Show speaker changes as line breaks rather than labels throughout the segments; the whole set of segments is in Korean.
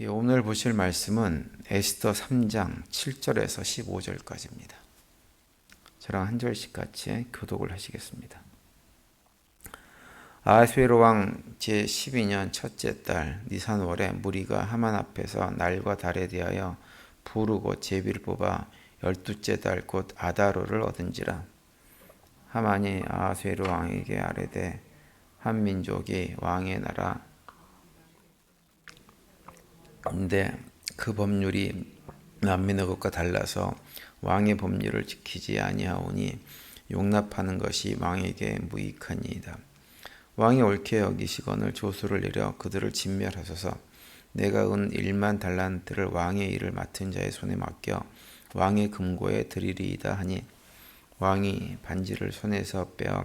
예, 오늘 보실 말씀은 에스더 3장 7절에서 15절까지입니다. 저랑 한 절씩 같이 교독을 하시겠습니다. 아스웨로 왕 제12년 첫째 달 니산월에 무리가 하만 앞에서 날과 달에 대하여 부르고 제비를 뽑아 열두째 달 곧 아다로를 얻은지라 하만이 아스웨로 왕에게 아뢰되 한 민족이 왕의 나라 근데 그 법률이 남민의 것과 달라서 왕의 법률을 지키지 아니하오니 용납하는 것이 왕에게 무익하니이다. 왕이 옳게 여기시거늘 조수를 내려 그들을 진멸하소서. 내가 은 1만 달란트를 왕의 일을 맡은 자의 손에 맡겨 왕의 금고에 드리리이다 하니 왕이 반지를 손에서 빼어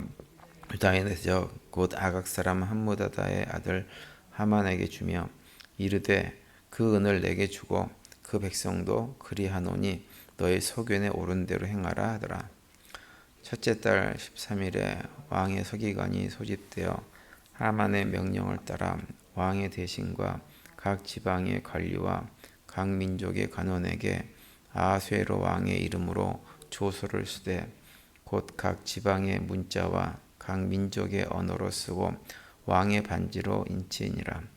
유다인에서 곧 아각 사람 함무다다의 아들 하만에게 주며 이르되 그 은을 내게 주고 그 백성도 그리하노니 너의 소견에 오른 대로 행하라 하더라. 첫째 달 13일에 왕의 서기관이 소집되어 하만의 명령을 따라 왕의 대신과 각 지방의 관리와 각 민족의 관원에게 아쇠로 왕의 이름으로 조서를 쓰되 곧 각 지방의 문자와 각 민족의 언어로 쓰고 왕의 반지로 인치니라.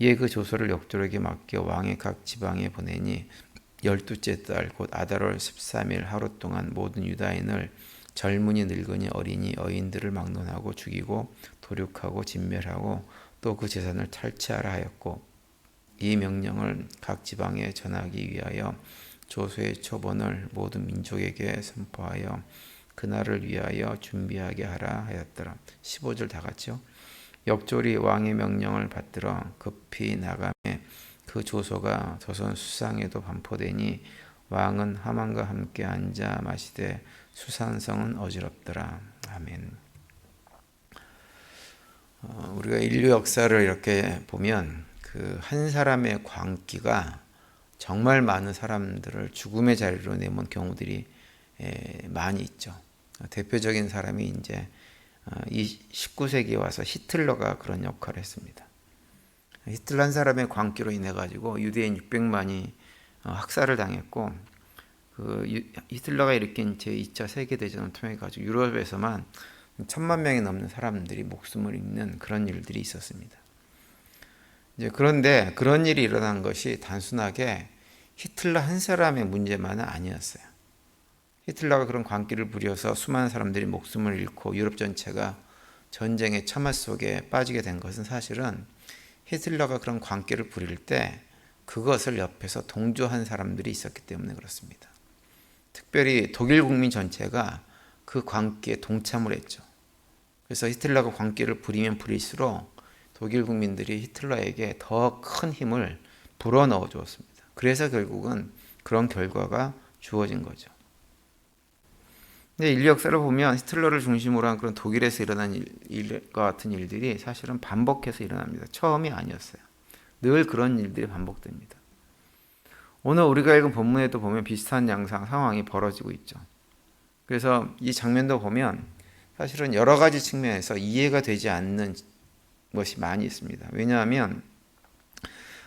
이에 그 조서를 역조에게 맡겨 왕의 각 지방에 보내니 열두째 달 곧 아달월 13일 하루 동안 모든 유다인을 젊은이 늙은이 어린이 어인들을 막론하고 죽이고 도륙하고 진멸하고 또 그 재산을 탈취하라 하였고 이 명령을 각 지방에 전하기 위하여 조서의 초본을 모든 민족에게 선포하여 그날을 위하여 준비하게 하라 하였더라. 15절 다 같죠? 역졸이 왕의 명령을 받들어 급히 나가매 그 조서가 조선 수상에도 반포되니 왕은 하만과 함께 앉아 마시되 수산성은 어지럽더라. 아멘. 어, 우리가 인류 역사를 이렇게 보면 그 한 사람의 광기가 정말 많은 사람들을 죽음의 자리로 내몬 경우들이 많이 있죠. 대표적인 사람이 이제 어, 이 19세기에 와서 히틀러가 그런 역할을 했습니다. 히틀러 한 사람의 광기로 인해 가지고 유대인 600만이 어, 학살을 당했고 그 히틀러가 일으킨 제2차 세계 대전을 통해 가지고 유럽에서만 천만 명이 넘는 사람들이 목숨을 잃는 그런 일들이 있었습니다. 이제 그런데 그런 일이 일어난 것이 단순하게 히틀러 한 사람의 문제만은 아니었어요. 히틀러가 그런 광기를 부려서 수많은 사람들이 목숨을 잃고 유럽 전체가 전쟁의 참화 속에 빠지게 된 것은 사실은 히틀러가 그런 광기를 부릴 때 그것을 옆에서 동조한 사람들이 있었기 때문에 그렇습니다. 특별히 독일 국민 전체가 그 광기에 동참을 했죠. 그래서 히틀러가 광기를 부리면 부릴수록 독일 국민들이 히틀러에게 더 큰 힘을 불어넣어 주었습니다. 그래서 결국은 그런 결과가 주어진 거죠. 근데 인류 역사를 보면 히틀러를 중심으로 한 그런 독일에서 일어난 일, 일과 같은 일들이 사실은 반복해서 일어납니다. 처음이 아니었어요. 늘 그런 일들이 반복됩니다. 오늘 우리가 읽은 본문에도 보면 비슷한 양상 상황이 벌어지고 있죠. 그래서 이 장면도 보면 사실은 여러 가지 측면에서 이해가 되지 않는 것이 많이 있습니다. 왜냐하면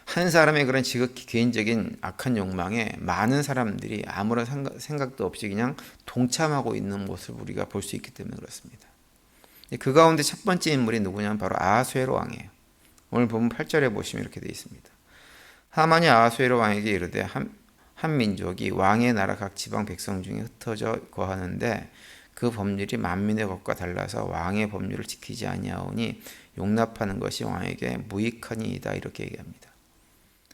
한 사람의 그런 지극히 개인적인 악한 욕망에 많은 사람들이 아무런 생각도 없이 그냥 동참하고 있는 모습을 우리가 볼 수 있기 때문에 그렇습니다. 그 가운데 첫 번째 인물이 누구냐면 바로 아수에로 왕이에요. 오늘 보면 8절에 보시면 이렇게 되어 있습니다. 하만이 아수에로 왕에게 이르되 한, 한 민족이 왕의 나라 각 지방 백성 중에 흩어져 거하는데 그 법률이 만민의 것과 달라서 왕의 법률을 지키지 아니하오니 용납하는 것이 왕에게 무익하니이다 이렇게 얘기합니다.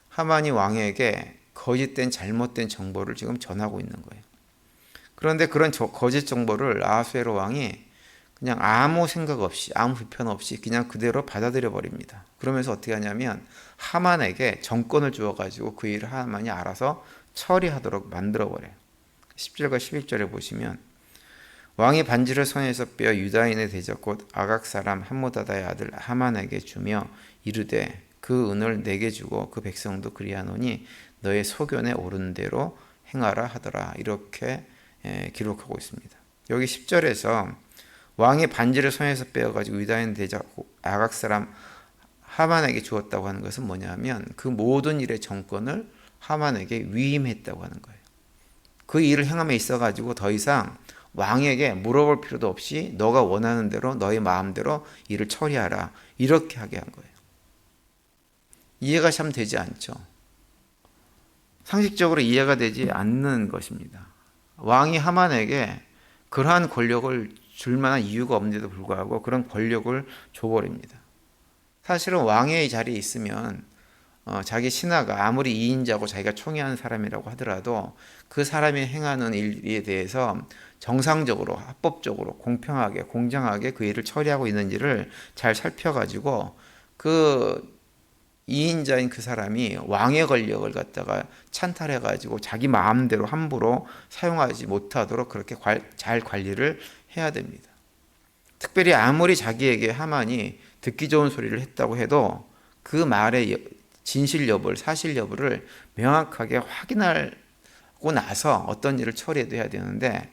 하만이 왕에게 거짓된 잘못된 정보를 지금 전하고 있는 거예요. 그런데 그런 거짓 정보를 아수에로 왕이 그냥 아무 생각 없이 아무 불편 없이 그냥 그대로 받아들여 버립니다. 그러면서 어떻게 하냐면 하만에게 정권을 주어 가지고 그 일을 하만이 알아서 처리하도록 만들어 버려요. 10절과 11절에 보시면 왕이 반지를 손에서 빼어 유다인의 대적 곧 아각 사람 함모다다의 아들 하만에게 주며 이르되 그 은을 내게 주고 그 백성도 그리하노니 너의 소견에 오른 대로 행하라 하더라. 이렇게 예, 기록하고 있습니다. 여기 10절에서 왕이 반지를 손에서 빼어 가지고 유다인 대적 아각 사람 하만에게 주었다고 하는 것은 뭐냐면 그 모든 일의 정권을 하만에게 위임했다고 하는 거예요. 그 일을 행함에 있어 가지고 더 이상 왕에게 물어볼 필요도 없이 너가 원하는 대로 너의 마음대로 일을 처리하라 이렇게 하게 한 거예요. 이해가 참 되지 않죠. 상식적으로 이해가 되지 않는 것입니다. 왕이 하만에게 그러한 권력을 줄 만한 이유가 없는데도 불구하고 그런 권력을 줘버립니다. 사실은 왕의 자리에 있으면 어, 자기 신하가 아무리 이인자고 자기가 총애하는 사람이라고 하더라도 그 사람이 행하는 일에 대해서 정상적으로 합법적으로 공평하게 공정하게 그 일을 처리하고 있는지를 잘 살펴가지고 그 이인자인 그 사람이 왕의 권력을 갖다가 찬탈해 가지고 자기 마음대로 함부로 사용하지 못하도록 그렇게 잘 관리를 해야 됩니다. 특별히 아무리 자기에게 하만이 듣기 좋은 소리를 했다고 해도 그 말의 진실 여부를 사실 여부를 명확하게 확인하고 나서 어떤 일을 처리해도 해야 되는데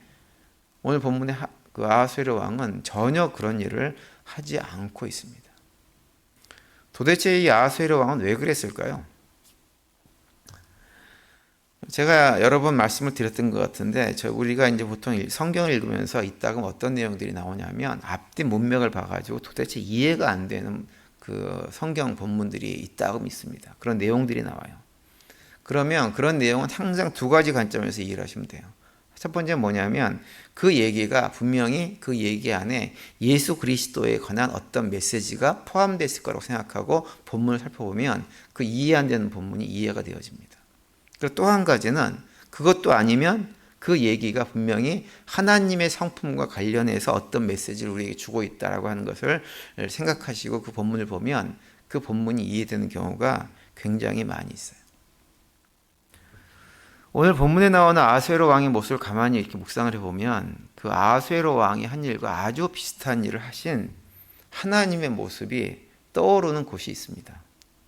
오늘 본문의 그 아하수에르 왕은 전혀 그런 일을 하지 않고 있습니다. 도대체 이 아하수에르 왕은 왜 그랬을까요? 제가 여러 번 말씀을 드렸던 것 같은데 저 우리가 이제 보통 성경을 읽으면서 이따금 어떤 내용들이 나오냐면 앞뒤 문맥을 봐가지고 도대체 이해가 안 되는 그 성경 본문들이 있다금 있습니다. 그런 내용들이 나와요. 그러면 그런 내용은 항상 두 가지 관점에서 이해를 하시면 돼요. 첫 번째 뭐냐면 그 얘기가 분명히 그 얘기 안에 예수 그리스도에 관한 어떤 메시지가 포함됐을 거라고 생각하고 본문을 살펴보면 그 이해 안 되는 본문이 이해가 되어집니다. 그리고 또 한 가지는 그것도 아니면 그 얘기가 분명히 하나님의 성품과 관련해서 어떤 메시지를 우리에게 주고 있다라고 하는 것을 생각하시고 그 본문을 보면 그 본문이 이해되는 경우가 굉장히 많이 있어요. 오늘 본문에 나오는 아수에로 왕의 모습을 가만히 이렇게 묵상을 해보면 그 아수에로 왕이 한 일과 아주 비슷한 일을 하신 하나님의 모습이 떠오르는 곳이 있습니다.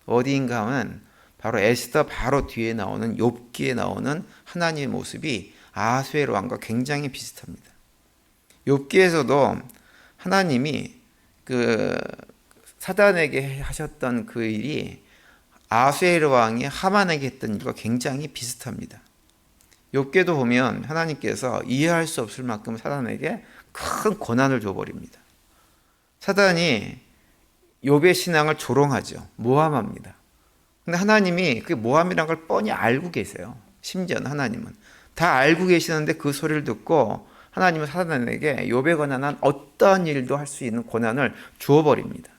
어디인가 하면 바로 에스더 바로 뒤에 나오는 욥기에 나오는 하나님의 모습이 아수에로 왕과 굉장히 비슷합니다. 욥기에서도 하나님이 그 사단에게 하셨던 그 일이 아수에르 왕이 하만에게 했던 일과 굉장히 비슷합니다. 욥계도 보면 하나님께서 이해할 수 없을 만큼 사단에게 큰 고난을 줘버립니다. 사단이 욥의 신앙을 조롱하죠. 모함합니다. 근데 하나님이 그 모함이란 걸 뻔히 알고 계세요. 심지어는 하나님은 다 알고 계시는데 그 소리를 듣고 하나님은 사단에게 욥에 관한 어떠한 일도 할 수 있는 고난을 주어 버립니다.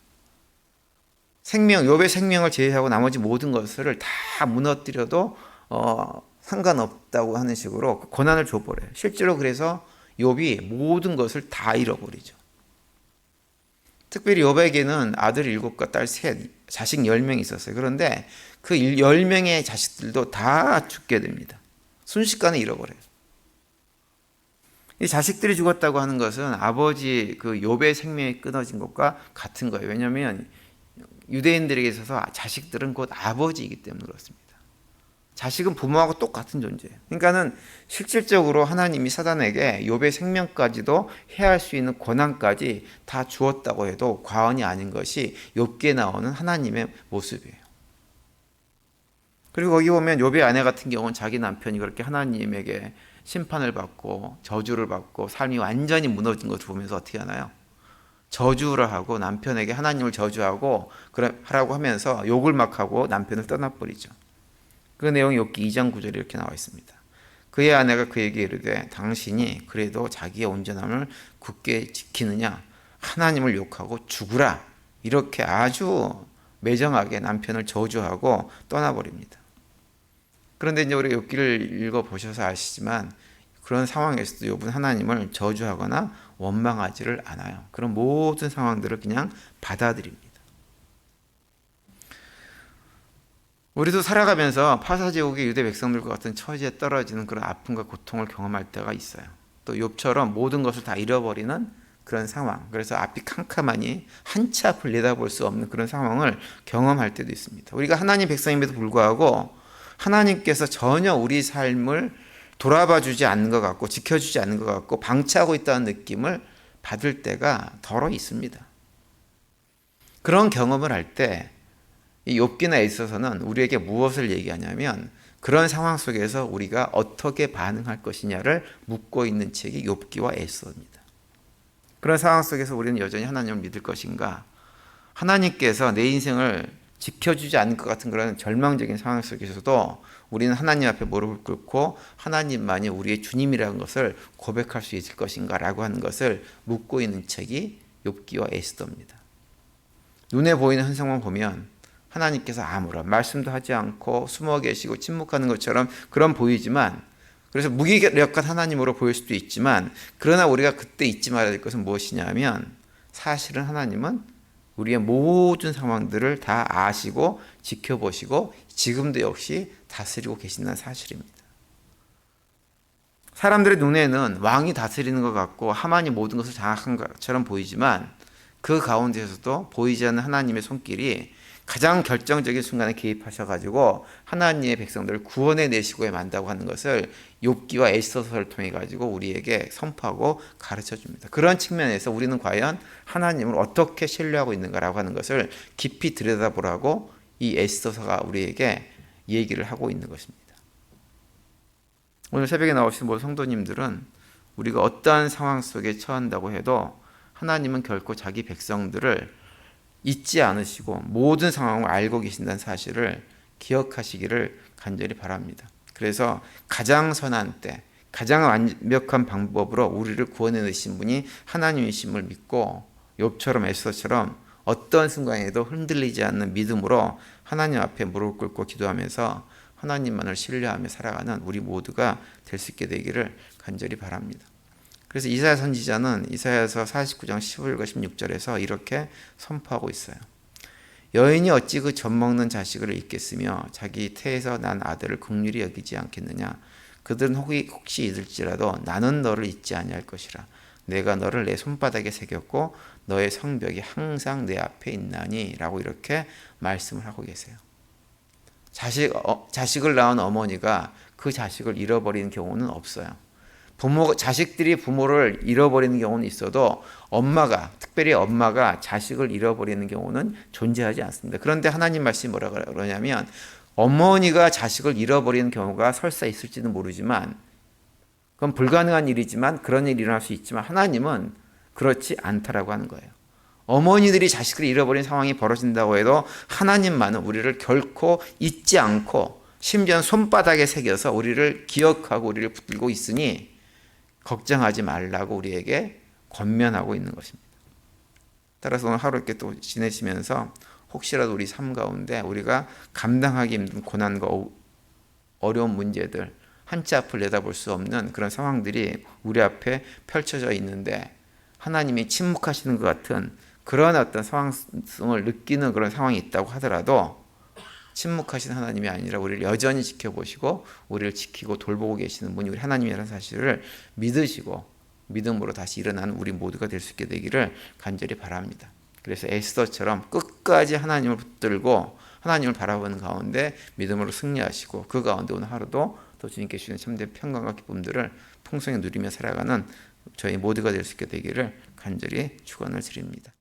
생명, 욥의 생명을 제외하고 나머지 모든 것을 다 무너뜨려도 어, 상관없다고 하는 식으로 권한을 줘버려요. 실제로 그래서 욥이 모든 것을 다 잃어버리죠. 특별히 욥에게는 아들 일곱과 딸 셋, 자식 열명 있었어요. 그런데 그열 명의 자식들도 다 죽게 됩니다. 순식간에 잃어버려요. 이 자식들이 죽었다고 하는 것은 아버지 그 욥의 생명이 끊어진 것과 같은 거예요. 왜냐하면 유대인들에게 있어서 자식들은 곧 아버지이기 때문에 그렇습니다. 자식은 부모하고 똑같은 존재예요. 그러니까는 실질적으로 하나님이 사단에게 욥의 생명까지도 해할 수 있는 권한까지 다 주었다고 해도 과언이 아닌 것이 욥기에 나오는 하나님의 모습이에요. 그리고 거기 보면 욥의 아내 같은 경우는 자기 남편이 그렇게 하나님에게 심판을 받고 저주를 받고 삶이 완전히 무너진 것을 보면서 어떻게 하나요? 저주를 하고 남편에게 하나님을 저주하고 그래 하라고 하면서 욕을 막 하고 남편을 떠나버리죠. 그 내용이 욥기 2장 9절에 이렇게 나와 있습니다. 그의 아내가 그에게 이르되 당신이 그래도 자기의 온전함을 굳게 지키느냐 하나님을 욕하고 죽으라 이렇게 아주 매정하게 남편을 저주하고 떠나버립니다. 그런데 이제 우리 욥기를 읽어 보셔서 아시지만 그런 상황에서도 욥은 하나님을 저주하거나 원망하지를 않아요. 그런 모든 상황들을 그냥 받아들입니다. 우리도 살아가면서 파사지옥의 유대 백성들과 같은 처지에 떨어지는 그런 아픔과 고통을 경험할 때가 있어요. 또 욥처럼 모든 것을 다 잃어버리는 그런 상황. 그래서 앞이 캄캄하니 한치 앞을 내다볼 수 없는 그런 상황을 경험할 때도 있습니다. 우리가 하나님 백성임에도 불구하고 하나님께서 전혀 우리 삶을 돌아봐 주지 않는 것 같고 지켜주지 않는 것 같고 방치하고 있다는 느낌을 받을 때가 덜어 있습니다. 그런 경험을 할 때 이 욥기나 에서서는 우리에게 무엇을 얘기하냐면 그런 상황 속에서 우리가 어떻게 반응할 것이냐를 묻고 있는 책이 욥기와 에서입니다. 그런 상황 속에서 우리는 여전히 하나님을 믿을 것인가? 하나님께서 내 인생을 지켜주지 않을 것 같은 그런 절망적인 상황 속에서도 우리는 하나님 앞에 무릎을 꿇고 하나님만이 우리의 주님이라는 것을 고백할 수 있을 것인가라고 하는 것을 묻고 있는 책이 욥기와 에스더입니다. 눈에 보이는 현상만 보면 하나님께서 아무런 말씀도 하지 않고 숨어 계시고 침묵하는 것처럼 그런 보이지만 그래서 무기력한 하나님으로 보일 수도 있지만 그러나 우리가 그때 잊지 말아야 될 것은 무엇이냐면 사실은 하나님은 우리의 모든 상황들을 다 아시고 지켜보시고 지금도 역시 다스리고 계신다는 사실입니다. 사람들의 눈에는 왕이 다스리는 것 같고 하만이 모든 것을 장악한 것처럼 보이지만 그 가운데서도 보이지 않는 하나님의 손길이 가장 결정적인 순간에 개입하셔가지고 하나님의 백성들을 구원해 내시고 만다고 하는 것을 욥기와 에스더서를 통해 가지고 우리에게 선포하고 가르쳐 줍니다. 그런 측면에서 우리는 과연 하나님을 어떻게 신뢰하고 있는가라고 하는 것을 깊이 들여다보라고 이 에스더서가 우리에게 얘기를 하고 있는 것입니다. 오늘 새벽에 나오신 모든 성도님들은 우리가 어떠한 상황 속에 처한다고 해도 하나님은 결코 자기 백성들을 잊지 않으시고 모든 상황을 알고 계신다는 사실을 기억하시기를 간절히 바랍니다. 그래서 가장 선한 때, 가장 완벽한 방법으로 우리를 구원해 내신 분이 하나님이심을 믿고 욥처럼 에스더처럼 어떤 순간에도 흔들리지 않는 믿음으로 하나님 앞에 무릎 꿇고 기도하면서 하나님만을 신뢰하며 살아가는 우리 모두가 될 수 있게 되기를 간절히 바랍니다. 그래서 이사야 선지자는 이사야서 49장 15절과 16절에서 이렇게 선포하고 있어요. 여인이 어찌 그 젖먹는 자식을 잊겠으며 자기 태에서 난 아들을 극률히 여기지 않겠느냐 그들은 혹시 잊을지라도 나는 너를 잊지 아니할 것이라 내가 너를 내 손바닥에 새겼고 너의 성벽이 항상 내 앞에 있나니라고 이렇게 말씀을 하고 계세요. 자식 어, 자식을 낳은 어머니가 그 자식을 잃어버리는 경우는 없어요. 부모 자식들이 부모를 잃어버리는 경우는 있어도 엄마가 특별히 엄마가 자식을 잃어버리는 경우는 존재하지 않습니다. 그런데 하나님 말씀이 뭐라 그러냐면 어머니가 자식을 잃어버리는 경우가 설사 있을지는 모르지만 그건 불가능한 일이지만 그런 일이 일어날 수 있지만 하나님은 그렇지 않다라고 하는 거예요. 어머니들이 자식을 잃어버린 상황이 벌어진다고 해도 하나님만은 우리를 결코 잊지 않고 심지어 손바닥에 새겨서 우리를 기억하고 우리를 붙들고 있으니 걱정하지 말라고 우리에게 권면하고 있는 것입니다. 따라서 오늘 하루 이렇게 또 지내시면서 혹시라도 우리 삶 가운데 우리가 감당하기 힘든 고난과 어려운 문제들 한치 앞을 내다볼 수 없는 그런 상황들이 우리 앞에 펼쳐져 있는데 하나님이 침묵하시는 것 같은 그런 어떤 상황성을 느끼는 그런 상황이 있다고 하더라도 침묵하신 하나님이 아니라 우리를 여전히 지켜보시고 우리를 지키고 돌보고 계시는 분이 우리 하나님이라는 사실을 믿으시고 믿음으로 다시 일어나는 우리 모두가 될 수 있게 되기를 간절히 바랍니다. 그래서 에스더처럼 끝까지 하나님을 붙들고 하나님을 바라보는 가운데 믿음으로 승리하시고 그 가운데 오늘 하루도 또 주님께 주시는 참된 평강과 기쁨들을 풍성히 누리며 살아가는 저희 모두가 될 수 있게 되기를 간절히 축원을 드립니다.